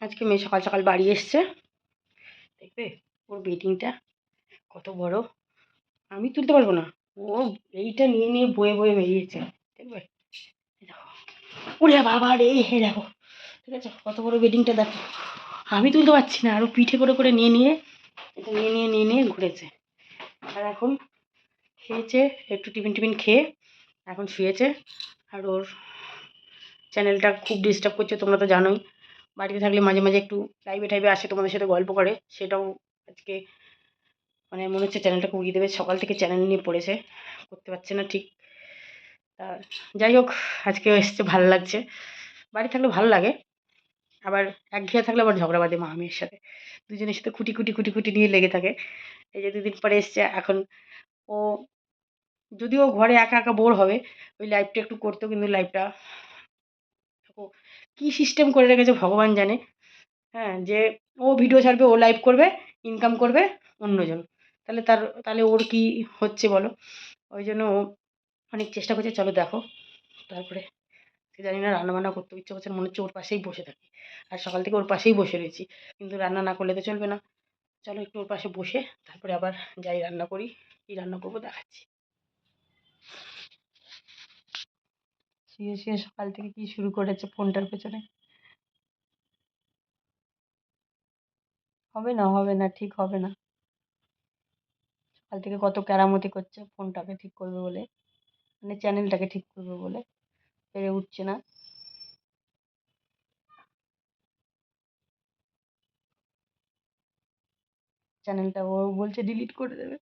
আজকে মেয়ে সকাল সকাল বাড়ি এসছে। দেখবে ওর বেডিংটা কত বড়। আমি তুলতে পারব না। ও এইটা নিয়ে নিয়ে বয়ে বয়ে বেরিয়েছে। দেখবে? ওরে বাবা রে হে দেখো। ঠিক আছে? কত বড় বেডিংটা দেখো। আমি তুলতে পারছি না। আরও পিঠে করে করে নিয়ে নিয়ে, এটা নিয়ে নিয়ে নিয়ে নিয়ে ঘুরেছে। আর এখন খেয়েছে, একটু টিফিন টিফিন খেয়ে এখন শুয়েছে। আর ওর চ্যানেলটা খুব ডিস্টার্ব করছে, তোমরা তো জানোই। বাড়িতে থাকলে মাঝে মাঝে একটু লাইভে টাইভে আসে, তোমাদের সাথে গল্প করে। সেটাও আজকে মানে মনে হচ্ছে চ্যানেলটা উড়িয়ে দেবে। সকাল থেকে চ্যানেল নিয়ে পড়েছে, করতে পারছে না ঠিক। তা যাই হোক, আজকে এসছে, ভালো লাগছে। বাড়ি থাকলে ভালো লাগে। আবার একঘেয়ে থাকলে আবার ঝগড়া বাঁধে মা মেয়ের সাথে। দুজনের সাথে খুঁটি খুঁটি খুঁটি খুঁটি নিয়ে লেগে থাকে। এই যে দুদিন পরে এসছে, এখন ও, যদিও ঘরে একা একা বোর হবে, ওই লাইভটা একটু করতো কিন্তু লাইভটা কী সিস্টেম করে রেখেছে ভগবান জানে। হ্যাঁ যে ও ভিডিও ছাড়বে, ও লাইভ করবে ইনকাম করবে অন্যজন। তাহলে তার, তাহলে ওর কি হচ্ছে বলো? ওই জন্য ও অনেক চেষ্টা করছে, চলো দেখো। তারপরে জানি না রান্নাবান্না করতে ইচ্ছে করছে মনে হচ্ছে ওর পাশেই বসে থাকি। আর সকাল থেকে ওর পাশেই বসে রয়েছি। কিন্তু রান্না না করলে তো চলবে না। চলো একটু ওর পাশে বসে তারপরে আবার যাই রান্না করি, কী রান্না করব দেখাচ্ছি। শুয়ে শুয়ে সকাল থেকে কি শুরু করেছে ফোনটার পেছনে? হবে না হবে না, ঠিক হবে না। সকাল থেকে কত কেরামতি করছে ফোনটাকে ঠিক করবে বলে মানে চ্যানেলটাকে ঠিক করবে বলে, পেরে উঠছে না। চ্যানেলটা ও বলছে ডিলিট করে দেবে।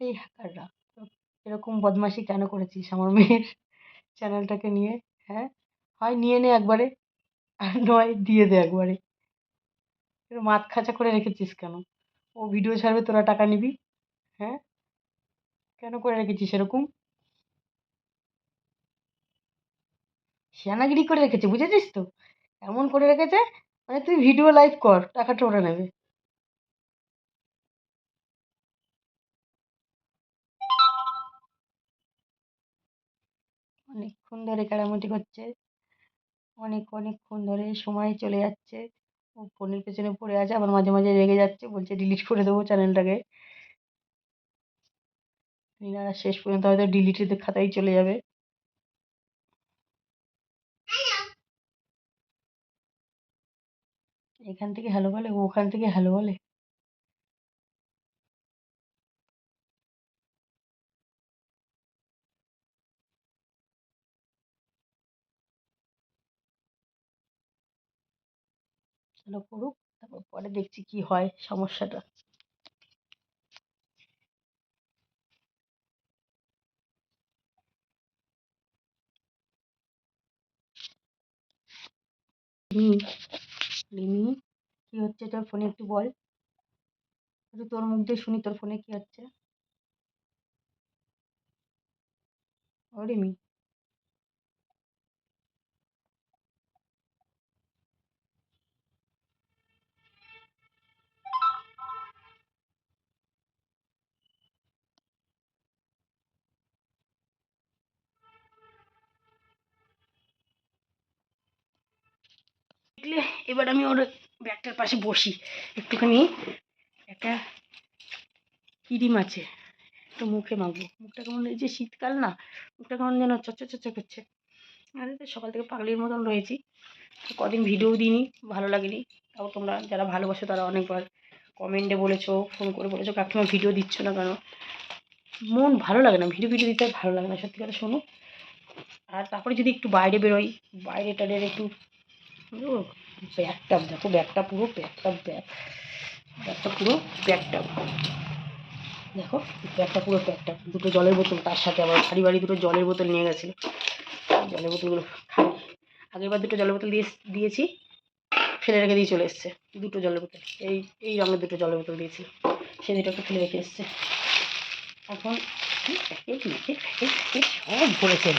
এই হ্যাকাররা। এরকম বদমাশি কেন করেছিস আমার মেয়ের চ্যানেলটাকে নিয়ে? হ্যাঁ? হয় নিয়ে নে একবারে, আর নয় দিয়ে দে একবারে। মাথ খাঁচা করে রেখেছিস কেন? ও ভিডিও ছাড়বে, তোরা টাকা নিবি? হ্যাঁ? কেন করে রেখেছিস এরকম? শিয়ানাগিরি করে রেখেছে, বুঝেছিস তো? এমন করে রেখেছে মানে তুই ভিডিও লাইভ কর, টাকাটা ওরা নেবে। অনেকক্ষণ ধরে কেরামতি করছে। অনেক, অনেকক্ষণ ধরে সময় চলে যাচ্ছে। ও ফোনের পেছনে পড়ে আছে, আবার মাঝে মাঝে রেগে যাচ্ছে, বলছে ডিলিট করে দেবো চ্যানেলটাকে না শেষ পর্যন্ত হয়তো ডিলিটের খাতায় চলে যাবে। এখান থেকে হ্যালো বলে, ওখান থেকে হ্যালো বলে। চলো করুক, তারপর পরে দেখছি কি হয় সমস্যাটা। রিমি কি হচ্ছে? তোর ফোনে একটু বল। একটু তোর মুখ দিয়ে শুনি, তোর ফোনে কি হচ্ছে? ও রিমি দেখলে এবার আমি ওর ব্যাগটার পাশে বসি। একটুখানি একটা ক্রিম আছে, একটু মুখে মাখবো। মুখটা কেমন এই যে শীতকাল না, মুখটা কেমন যেন চচ্চর চচ্চর করছে। আরে তো সকাল থেকে পাগলির মতন রয়েছি। কদিন ভিডিও দিইনি, ভালো লাগেনি। তাও তোমরা যারা ভালোবাসো তারা অনেকবার কমেন্টে বলেছ ফোন করে বলেছ কাকিমা ভিডিও দিচ্ছ না কেন? মন ভালো লাগে না ভিডিও ভিডিও দিতে ভালো লাগে না, সত্যি কথা শোনো। আর তারপরে যদি একটু বাইরে বেরোই, বাইরে টাইরের একটু ব্যাগটা দেখো ব্যাগটা পুরো, ব্যাগটা ব্যাগ ব্যাগটা পুরো, ব্যাগটা দেখো, ব্যাগটা পুরো, ব্যাগটা দুটো জলের বোতল, তার সাথে আবার ভারী ভারী দুটো জলের বোতল নিয়ে গেছিল। জলের বোতলগুলো আগেরবার দুটো জলের বোতল দিয়ে দিয়েছি, ফেলে রেখে দিয়ে চলে এসছে। দুটো জলের বোতল, এই এই রঙের দুটো জলের বোতল দিয়েছি। সে দুটোকে ফেলে রেখে এসছে। এখন প্যাকেট ম্যাকেট প্যাকেট প্যাকেট সব ভরেছে।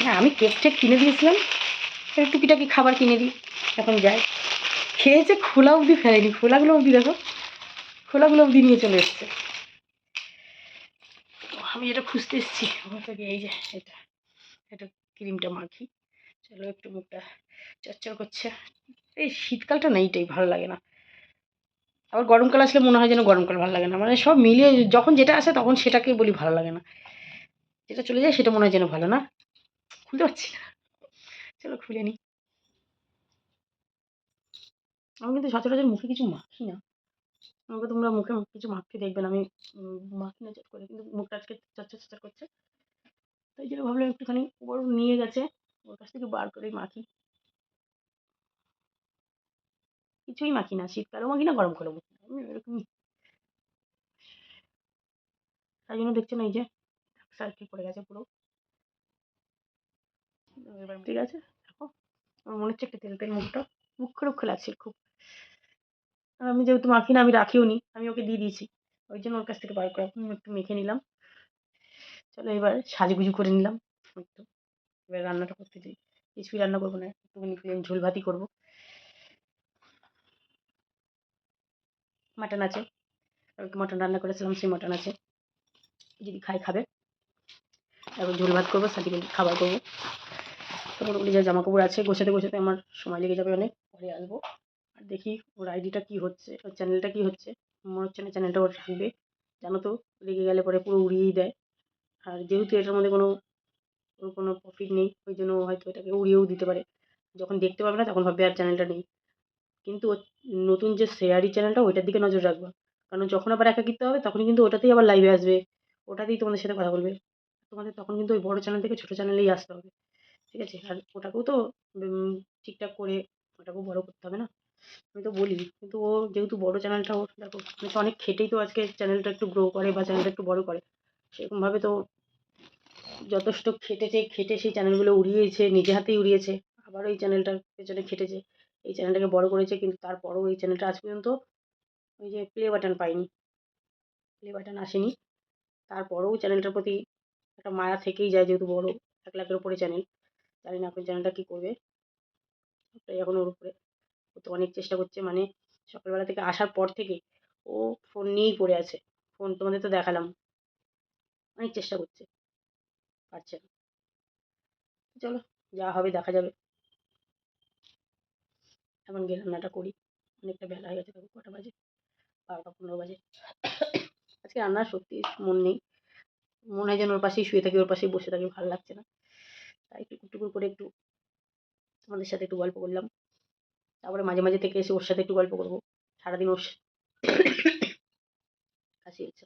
হ্যাঁ আমি কেক টেক কিনে দিয়েছিলাম টুকিটাকি খাবার কিনে দিই। এখন যাই। খেয়েছে খোলা অবধি ফেলেনি খোলাগুলো অবধি দেখো। খোলাগুলো অবধি নিয়ে চলে এসছে। আমি এটা খুঁজতে এসেছি। ওখান এই যে এটা এটা ক্রিমটা মাখি। চলো একটু মুখটা চচ্চর করছে। এই শীতকালটা না এইটাই ভালো লাগে না। আবার গরমকাল আসলে মনে হয় যেন গরমকাল ভালো লাগে না। মানে সব মিলিয়ে যখন যেটা আসে তখন সেটাকে বলি ভালো লাগে না। যেটা চলে যায় সেটা মনে হয় যেন ভালো না। খুলতে পারছি না। চলো খুলে নিই আমি কিন্তু সচরাচর মুখে কিছু মাখি না। আমাকে তোমরা মুখে কিছু মাখতে দেখবে না আমি মাখি না চট করে। কিন্তু মুখটা আজকে চচ্চর চচ্চর করছে। তাই জন্য ভাবলাম একটুখানি বড় নিয়ে গেছে। ওর কাছ থেকে বার করেই মাখি। কিছুই মাখি না শীতকালেও মাখি না গরমকালেও মাখি না। আমি এরকমই। তাই জন্য দেখছেন এই যে সার্কেল পড়ে গেছে পুরো। এবার ঠিক আছে দেখো আমার মনে হচ্ছে একটা তেল তেল মুখটা মুখ রুক্ষ লাগছে খুব আর আমি যেহেতু মাখি না আমি রাখিও নি, আমি ওকে দিয়ে দিয়েছি। ওই জন্য ওর কাছ থেকে বার করে একটু মেখে নিলাম। চলো এবার সাজুগুজু করে নিলাম। একটু এবার রান্নাটা করতে যাই কিছুই রান্না করব না, একটুখানি প্লেন ঝোল ভাতই করব। মাটন আছে। কালকে মটন রান্না করেছিলাম, সেই মটন আছে। যদি খাই খাবে। তারপর ঝোল ভাত করব, সাথে খাবার করব। তো মোটামুটি যা জামা কাপড় আছে, গোছাতে গোছাতে আমার সময় লেগে যাবে অনেক। পরে আসব। আর দেখি ওর আইডিটা কী হচ্ছে, ওর চ্যানেলটা কী হচ্ছে। মনে হচ্ছে না চ্যানেলটা ওর থাকবে, জানো তো? লেগে গেলে পরে পুরো উড়িয়েই দেয়। আর যেহেতু এটার মধ্যে কোনো, ওর কোনো প্রফিট নেই, ওই জন্য হয়তো এটাকে উড়িয়েও দিতে পারে। যখন দেখতে পাবে না, তখন ভাববে আর চ্যানেলটা নেই। কিন্তু ওর নতুন যে শেয়ারি চ্যানেলটা ওইটার দিকে নজর রাখবা। কারণ যখন আবার একা একাকিত্ব হবে, তখনই কিন্তু ওটাতেই আবার লাইভে আসবে। ওটাতেই তোমাদের সাথে কথা বলবে। তোমাদের তখন কিন্তু ওই বড় চ্যানেল থেকে ছোটো চ্যানেলেই আসতে হবে। ঠিক আছে? আর ওটাকেও তো ঠিকঠাক করে, ওটাকেও বড় করতে হবে না? আমি তো বলি কিন্তু ও যেহেতু বড় চ্যানেলটা ওর দেখো তো অনেক খেটেই তো আজকে চ্যানেলটা একটু গ্রো করে বা চ্যানেলটা একটু বড় করে। সেরকমভাবে তো যথেষ্ট খেটেছে, খেটে সেই চ্যানেলগুলো উড়িয়েছে, নিজে হাতেই উড়িয়েছে। আবারও এই চ্যানেলটার পেছনে খেটেছে। এই চ্যানেলটাকে বড় করেছে, কিন্তু তারপরেও এই চ্যানেলটা আজ পর্যন্ত ওই যে প্লে বাটন পাইনি প্লে বাটন আসেনি। তারপরেও চ্যানেলটার প্রতি একটা মায়া থেকেই যায়, যেহেতু বড়, এক লাখের উপরে চ্যানেল। জানি না এখন চ্যানেলটা কী করবে। এখন ওর উপরে। ও তো অনেক চেষ্টা করছে মানে সকালবেলা থেকে আসার পর থেকে ও ফোন নিয়েই পড়ে আছে। ফোন তোমাদের তো দেখালাম। অনেক চেষ্টা করছে। পারছে না। চলো, যা হবে দেখা যাবে। এখন গিয়ে রান্নাটা করি। অনেকটা বেলা হয়ে গেছে তখন কটা বাজে? বারোটা পনেরো বাজে। আজকে রান্নার সত্যি মন নেই। মনে হয় যেন ওর পাশেই শুয়ে থাকি, ওর পাশেই বসে থাকি, ভালো লাগছে না। তাই টুকুর টুকুর করে একটু তোমাদের সাথে একটু গল্প করলাম। তারপরে মাঝে মাঝে থেকে এসে ওর সাথে একটু গল্প করব। সারাদিন ওর সা- কাশি হচ্ছে।